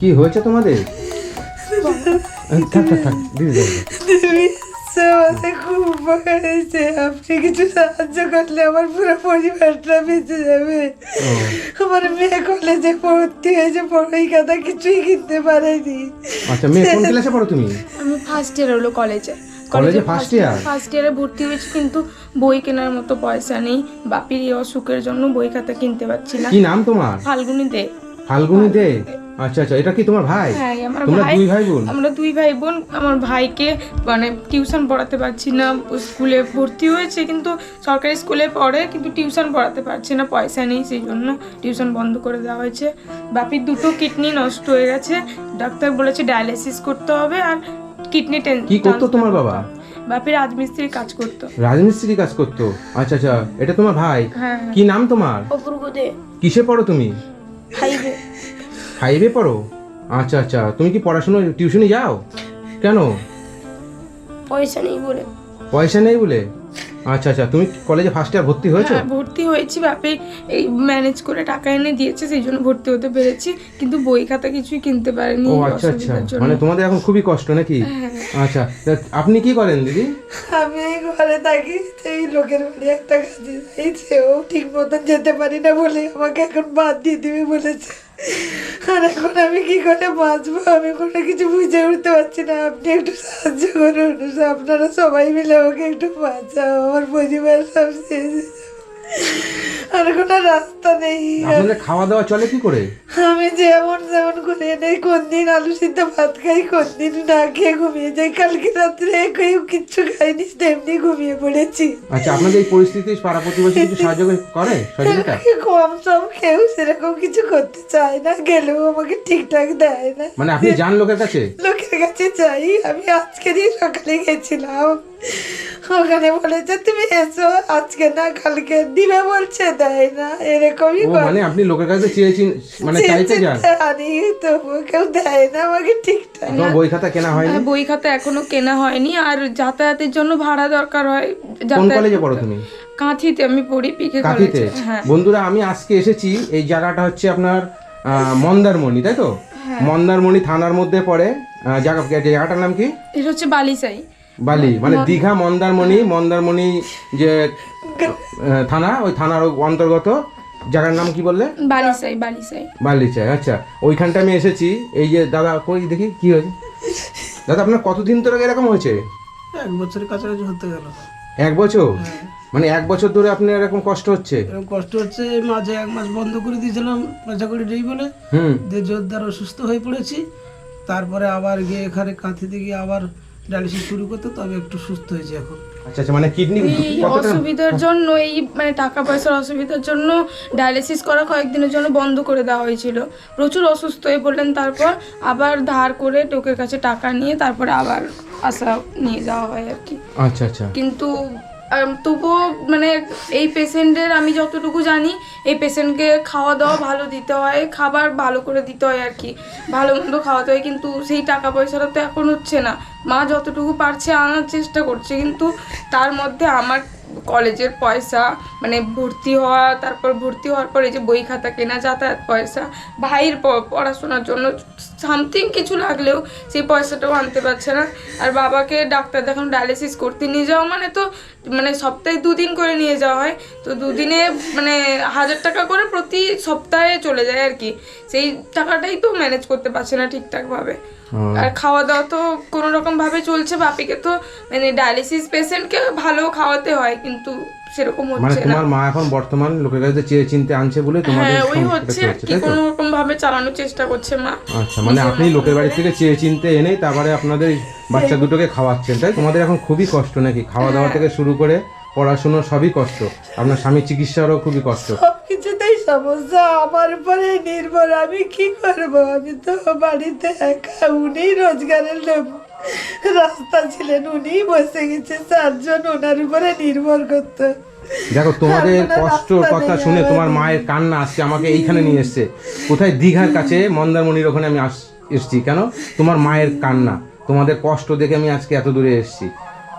কি হয়েছে তোমাদের? থাক থাক থাক দিদি যাও, যাও। খুব উপকার হয়েছে। আপনি কিছু সাহায্য করলে আমার পুরো পরিবারটা বেঁচে যাবে। আমার মেয়ে কলেজে ভর্তি হয়েছে পড়াই কিছুই কিনতে পারেনি। আচ্ছা মেয়ে কোন ক্লাসে পড়ো তুমি? আমি ফার্স্ট ইয়ার হলো কলেজে। কলেজে first year? ফার্স্ট ইয়ারে ভর্তি হয়েছি কিন্তু বই কেনার মতো পয়সা নেই। বাপির এই অসুখের জন্য বই খাতা কিনতে পারছি না। কি নাম তোমার? ফাল্গুনি দে। ফাল্গুনি দে। আচ্ছা আচ্ছা এটা কি তোমার ভাই? হ্যাঁ আমার তোমরা ভাই। দুই ভাই বোন আমরা দুই ভাই বোন আমার ভাইকে মানে টিউশন পড়াতে পারছি না ও স্কুলে ভর্তি হয়েছে কিন্তু সরকারি স্কুলে পড়ে কিন্তু টিউশন পড়াতে পারছি না পয়সা নেই সেই জন্য টিউশন বন্ধ করে দেওয়া হয়েছে। বাপির দুটো কিডনি নষ্ট হয়ে গেছে। ডাক্তার বলেছে ডায়ালিসিস করতে হবে আর কিডনি কি করতো তোমার বাবা? বাপি রাজমিস্ত্রির কাজ করতো। রাজমিস্ত্রি কাজ করতো? আচ্ছা আচ্ছা এটা তোমার ভাই? হ্যাঁ কি নাম তোমার? অপূর্ব দে কিসে পড়ো তুমি? হাইবে ফাইভে পড়ো? আচ্ছা আচ্ছা তুমি কি পড়াশোনা টিউশনে যাও? কেন? পয়সা নেই বলে। পয়সা নেই বলে? আচ্ছা আচ্ছা তুমি কলেজে ফার্স্ট ইয়ার ভর্তি হয়েছো? হ্যাঁ ভর্তি হয়েছি বাপে। এই ম্যানেজ করে টাকা এনে দিয়েছে সেই জন্য ভর্তি হতে পেরেছি কিন্তু বই খাতা কিছুই কিনতে পারিনি ও আচ্ছা আচ্ছা। মানে তোমাদের এখন খুবই কষ্ট নাকি? আচ্ছা আপনি কি করেন দিদি? আমি এই ঘরে থাকি এই লোকের বাড়ি একটা কাজে যাই সেও ঠিক মতন যেতে পারি না বলে আমাকে এখন বাদ দিয়ে দিবি বলেছে। আর এখন আমি কি করে বাঁচবো? আমি কোনো কিছু বুঝে উঠতে পারছি না। আপনি একটু সাহায্য করুন। আপনারা সবাই মিলে আমাকে একটু বাঁচাও। আমার পরিবার সব শেষ। আর কোনো রাস্তা নেই। আপনাদের খাওয়া দাওয়া চলে কি করে? আমি যেমন যেমন করে নেই কোন দিন আলু সিদ্ধ ভাত খাই কোন দিন না খেয়ে ঘুমিয়ে যাই। কালকে রাত্রে কেউ কিচ্ছু খাইনি তেমনি ঘুমিয়ে পড়েছি। আচ্ছা আপনাদের এই পরিস্থিতি পাড়া প্রতিবেশী কিছু সাহায্য করে সহযোগিতা কম সম কেউ সেরকম কিছু করতে চায় না গেলেও আমাকে ঠিকঠাক দেয় না। মানে আপনি যান লোকের কাছে? লোকের কাছে যাই। আমি আজকেরই সকালে গেছিলাম। ওখানে বলেছে তুমি এসো আজকে না কালকে দিবে বলছে দেয় না। এরকমই মানে আপনি লোকের কাছে চেয়েছেন মানে চাইতে যান। আনি তবু কেউ দেয় না আমাকে ঠিকঠাক বই খাতা কেনা হয়নি? হ্যাঁ, বই খাতা এখনও কেনা হয়নি। আর যাতায়াতের জন্য ভাড়া দরকার হয়। কোন কলেজে পড়ো তুমি? কাঁথিতে আমি পড়ি পিকে কলেজে হ্যাঁ। বন্ধুরা আমি আজকে এসেছি। এই জায়গাটা হচ্ছে আপনার আহ, মন্দারমণি তাই তো? হ্যাঁ। মন্দারমণি থানার মধ্যে পড়ে। জায়গা জায়গাটার নাম কি? এটা হচ্ছে বালিসাই বালি মানে দীঘা মন্দারমণি মন্দারমণি যে থানা ওই থানার অন্তর্গত জায়গার নাম কি বললে? বালিসাই বালিসাই বালিচায় আচ্ছা। ওইখানটা আমি এসেছি এই যে দাদা কই দেখি কি হয়েছে? দাদা আপনার কতদিন ধরে এরকম হয়েছে? এক বছরের কাছাকাছি হতে গেল। এক বছর? মানে এক বছর ধরে আপনার এরকম কষ্ট হচ্ছে? এরকম কষ্ট হচ্ছে মাঝে এক মাস বন্ধ করে দিয়েছিলাম পয়সা করে নেই বলে। হুম। দিয়ে জোরদার অসুস্থ হয়ে পড়েছি। তারপরে আবার গিয়ে এখানে কাঁথিতে গিয়ে আবার ডায়ালিসিস শুরু করতে তবে একটু সুস্থ হয়েছে এখন। আচ্ছা আচ্ছা মানে কিডনি এই অসুবিধার জন্য এই মানে টাকা পয়সার অসুবিধার জন্য ডায়ালিসিস করা কয়েকদিনের জন্য বন্ধ করে দেওয়া হয়েছিল। প্রচুর অসুস্থ হয়ে পড়লেন তারপর আবার ধার করে লোকের কাছে টাকা নিয়ে তারপরে আবার আসা নিয়ে যাওয়া হয় আর কি। আচ্ছা আচ্ছা। কিন্তু তবুও মানে এই পেশেন্টের আমি যতটুকু জানি, এই পেশেন্টকে খাওয়া দাওয়া ভালো দিতে হয়, খাবার ভালো করে দিতে হয় আর কি। ভালো মন্দ খাওয়াতে হয়, কিন্তু সেই টাকা পয়সাটা তো এখন হচ্ছে না। মা যতটুকু পারছে আনার চেষ্টা করছে, কিন্তু তার মধ্যে আমার কলেজের পয়সা মানে ভর্তি হওয়া, তারপর ভর্তি হওয়ার পরে যে বই খাতা কেনা, যাতায়াত পয়সা, ভাইয়ের পড়াশোনার জন্য সামথিং কিছু লাগলেও সেই পয়সাটাও আনতে পারছে না। আর বাবাকে ডাক্তার দেখানো ডায়ালিসিস করতে নিয়ে যাওয়া মানে তো মানে সপ্তাহে দুদিন করে নিয়ে যাওয়া হয়। তো দুদিনে মানে হাজার টাকা করে প্রতি সপ্তাহে চলে যায় আর কি। সেই টাকাটাই তো ম্যানেজ করতে পারছে না ঠিকঠাকভাবে। আর খাওয়া দাওয়া তো কোনো রকম চলছে। বাপিকে তো মানে ডায়ালিসিস পেশেন্টকে ভালো খাওয়াতে হয় কিন্তু সেরকম মানে হচ্ছে না। তোমার মা এখন বর্তমান লোকের কাছে চেয়ে চিনতে আনছে বলে তোমাদের হ্যাঁ ওই হচ্ছে আর কি কোনো রকম ভাবে চালানোর চেষ্টা করছে মা। আচ্ছা মানে আপনি লোকের বাড়ি থেকে চেয়ে চিনতে এনে তারপরে আপনাদের বাচ্চা দুটোকে খাওয়াচ্ছেন তাই? তোমাদের এখন খুবই কষ্ট নাকি? খাওয়া দাওয়া থেকে শুরু করে পড়াশুনো সবই কষ্ট। আপনার স্বামী চিকিৎসারও খুবই কষ্ট। কিছুতেই সমস্যা আমার উপরে নির্ভর আমি কি করব? আমি তো বাড়িতে একা উনি রোজগারের লোক। রাস্তা ছিলেন উনি বসে গেছে চারজন ওনার উপরে নির্ভর করতে। দেখো তোমাদের কষ্টর কথা শুনে তোমার মায়ের কান্না আসছে আমাকে এইখানে নিয়ে এসছে। কোথায়? দীঘার কাছে মন্দারমণির ওখানে আমি আস এসছি। কেন? তোমার মায়ের কান্না তোমাদের কষ্ট দেখে আমি আজকে এত দূরে এসেছি।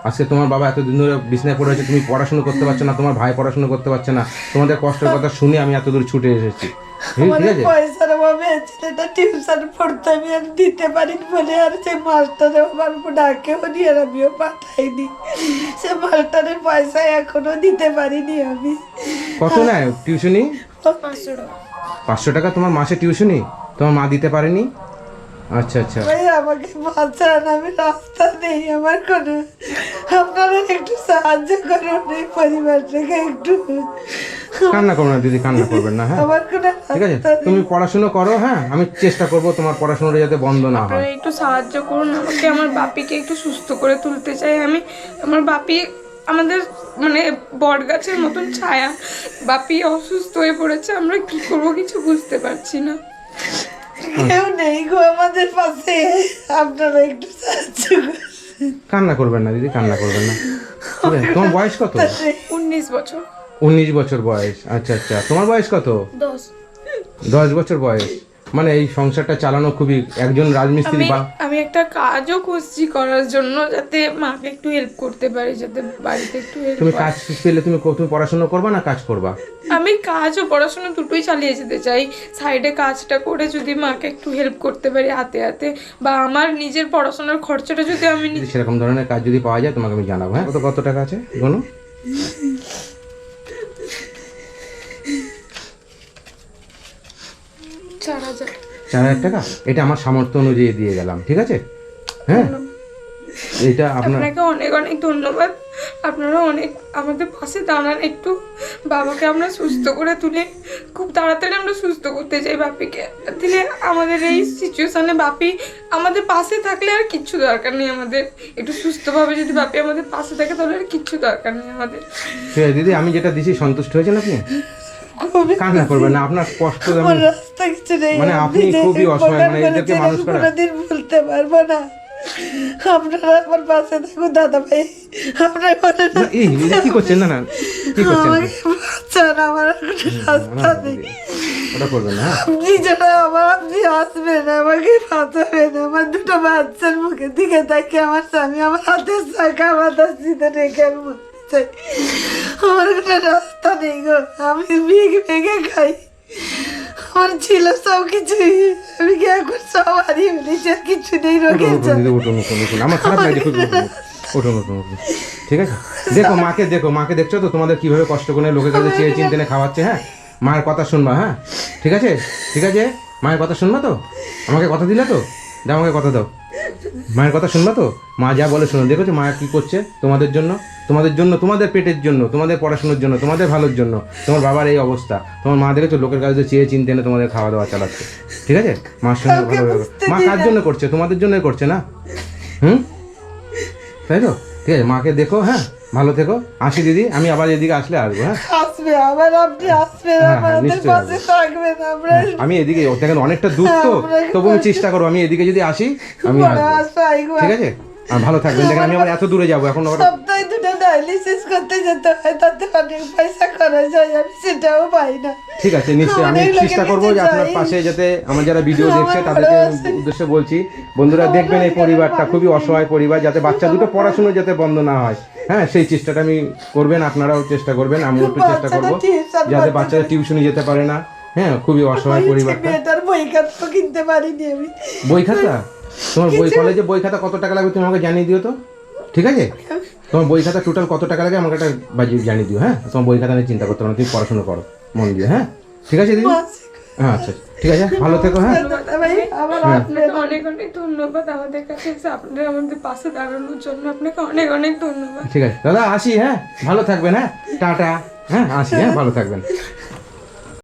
আজকে তোমার বাবা এতদিন ধরে বিছনায় পড়ে আছে তুমি পড়াশোনা করতে পারছ না তোমার ভাই পড়াশোনা করতে পারছে না তোমাদের কষ্টের কথা শুনে আমি এত দূর ছুটে এসেছি। ঠিক পয়সার অভাবে ছেলেটা টিউশন পড়তে আমি আর দিতে পারিনি বলে আর সেই মাস্টারে আমার ডাকেও নি আর আমিও পাঠাইনি। সে মাস্টারের পয়সা এখনও দিতে পারিনি আমি। কত নেয়? টিউশনি? পাঁচশো টাকা তোমার মাসে টিউশনি? তোমার মা দিতে পারেনি? আচ্ছা আচ্ছা। ভাই আমাকে বাঁচান আমি রাস্তা নেই আমার কোনো আপনারা একটু সাহায্য করুন এই পরিবারটাকে একটু। কান্না করবে না দিদি কান্না করবেন না হ্যাঁ? আমার কোনো ঠিক আছে তুমি পড়াশুনো করো হ্যাঁ? আমি চেষ্টা করব তোমার পড়াশোনাটা যাতে বন্ধ না হয়। একটু সাহায্য করুন আমাকে আমার বাপিকে একটু সুস্থ করে তুলতে চাই। আমি আমার বাপি আমাদের মানে বট গাছের মতন ছায়া। বাপি অসুস্থ হয়ে পড়েছে আমরা কি করব কিছু বুঝতে পারছি না। কেউ নেই গো আমাদের পাশে। আপনারা একটু সাহায্য কান্না করবেন না দিদি কান্না করবেন না। ঠিক আছে তোমার বয়স কত? উনিশ বছর। উনিশ বছর বয়স আচ্ছা আচ্ছা। তোমার বয়স কত? দশ। দশ বছর বয়স। মানে এই সংসারটা চালানো খুবই একজন রাজমিস্ত্রি বা আমি একটা কাজও খুঁজছি করার জন্য যাতে মাকে একটু হেল্প করতে পারি যাতে বাড়িতে একটু হেল্প তুমি কাজ পেলে তুমি ক- তুমি পড়াশোনা করবা না কাজ করবা? আমি কাজ ও পড়াশোনা দুটোই চালিয়ে যেতে চাই। সাইডে কাজটা করে যদি মাকে একটু হেল্প করতে পারি হাতে হাতে বা আমার নিজের পড়াশোনার খরচাটা যদি আমি সেরকম ধরনের কাজ যদি পাওয়া যায় তোমাকে আমি জানাব হ্যাঁ? কত কত টাকা আছে? বলো চার হাজার টাকা? এটা আমার সামর্থ্য অনুযায়ী দিয়ে গেলাম ঠিক আছে? হ্যাঁ? এটা আপনার আপনাকে অনেক অনেক ধন্যবাদ। আপনারা অনেক আমাদের পাশে দাঁড়ান একটু। বাবাকে আমরা সুস্থ করে তুলে খুব তাড়াতাড়ি আমরা সুস্থ করতে চাই বাপিকে। দিলে আমাদের এই সিচুয়েশনে বাপি আমাদের পাশে থাকলে আর কিচ্ছু দরকার নেই আমাদের। একটু সুস্থভাবে যদি বাপি আমাদের পাশে থাকে তাহলে আর কিচ্ছু দরকার নেই আমাদের। ঠিক আছে দিদি আমি যেটা দিছি সন্তুষ্ট হয়েছেন আপনি? কান্না করবেন না আপনার কষ্ট আমি রাস্তা কিছু নেই। মানে আপনি খুবই অসহায়, মানে এদেরকে মানুষ করা। কোনোদিন ভুলতে পারব না। আপনারা আমার পাশে থাকুন দাদা ভাই আপনার মনে না, এই কি করছেন? না না কি করছেন? আমার রাস্তা নেই। ওটা করবেন না হ্যাঁ? আপনি যেটা আমার আপনি আসবেন আমাকে বাঁচাবেন আমার দুটো বাচ্চার মুখের দিকে তাকে আমার স্বামী আমার হাতের শাখা বাতাস দিতে রেখে চাই আমার কোনো রাস্তা নেই গো আমি মেঘ মেঘে খাই। আমার ছিল সব কিছুই আমি কি এখন সব হারিয়ে ফেলেছি আর কিছু নেই রোগের আমার খারাপ লাগছে উঠুন উঠুন উঠুন উঠুন ঠিক আছে? দেখো মাকে দেখো মাকে দেখছ তো? তোমাদের কীভাবে কষ্ট করে লোকের কাছে চেয়ে চিনতে খাওয়াচ্ছে হ্যাঁ? মায়ের কথা শুনবা হ্যাঁ? ঠিক আছে? ঠিক আছে? মায়ের কথা শুনবা তো? আমাকে কথা দিলে তো? দাও আমাকে কথা দাও। মায়ের কথা শুনবা তো? মা যা বলে শোনো দেখেছ? মা কি করছে? তোমাদের জন্য তোমাদের জন্য তোমাদের পেটের জন্য তোমাদের পড়াশোনার জন্য তোমাদের ভালোর জন্য তোমার বাবার এই অবস্থা। তোমার মা দেখেছ? লোকের কাছে চেয়ে চিনতে এনে তোমাদের খাওয়া দাওয়া চালাচ্ছে। ঠিক আছে? মার সঙ্গে ভালো মা কার জন্য করছে? তোমাদের জন্যই করছে না? হুম? তাই তো? ঠিক আছে? মাকে দেখো হ্যাঁ? ভালো থেকো। আসি দিদি আমি আবার এদিকে আসলে আসব হ্যাঁ? আসবে আবার আপনি আসবেন হ্যাঁ, হ্যাঁ, আমাদের নিশ্চয়ই পাশে থাকবেন আমরা আমি এদিকে দেখেন অনেকটা দূর তো হ্যাঁ, তবু আমি চেষ্টা করব আমি এদিকে যদি আসি আমি আসব। ঠিক আছে? আর ভালো থাকবেন দেখেন আমি আবার এত দূরে যাব এখন সপ্তাহে দুটো ডায়ালিসিস করতে যেতে হয় তাতে অনেক পয়সা খরচ হয় আমি সেটাও পাই না। ঠিক আছে নিশ্চয়ই আমি চেষ্টা করব যে আপনার পাশে যাতে আমার যারা ভিডিও দেখছে তাদেরকে। উদ্দেশ্যে বলছি বন্ধুরা দেখবেন এই পরিবারটা খুবই অসহায় পরিবার যাতে বাচ্চা দুটো পড়াশুনো যাতে বন্ধ না হয়। হ্যাঁ সেই চেষ্টাটা আমি করবেন আপনারাও চেষ্টা করবেন আমিও একটু চেষ্টা করব যাতে বাচ্চারা টিউশনে যেতে পারে না। হ্যাঁ খুবই অসহায় মেয়েটার বই খাতা কিনতে পারিনি আমি। বই খাতা? তোমার বই কলেজে বই খাতা কত টাকা লাগবে তুমি আমাকে জানিয়ে দিও তো? ঠিক আছে? তোমার বই খাতা টোটাল কত টাকা লাগে আমাকে একটা বাজিয়ে জানিয়ে দিও হ্যাঁ? তোমার বই খাতা নিয়ে চিন্তা করতে হবে না তুমি পড়াশোনা করো মন দিয়ে হ্যাঁ? ঠিক আছে দিদি? হ্যাঁ আচ্ছা। ঠিক আছে? ভালো থেকো হ্যাঁ? আমার হ্যাঁ। আপনাকে অনেক অনেক ধন্যবাদ আমাদের কাছে এসে আপনারা আমাদের পাশে দাঁড়ানোর জন্য আপনাকে অনেক অনেক ধন্যবাদ। ঠিক আছে। দাদা আসি হ্যাঁ? ভালো থাকবেন হ্যাঁ? টাটা। হ্যাঁ আসি হ্যাঁ? ভালো থাকবেন।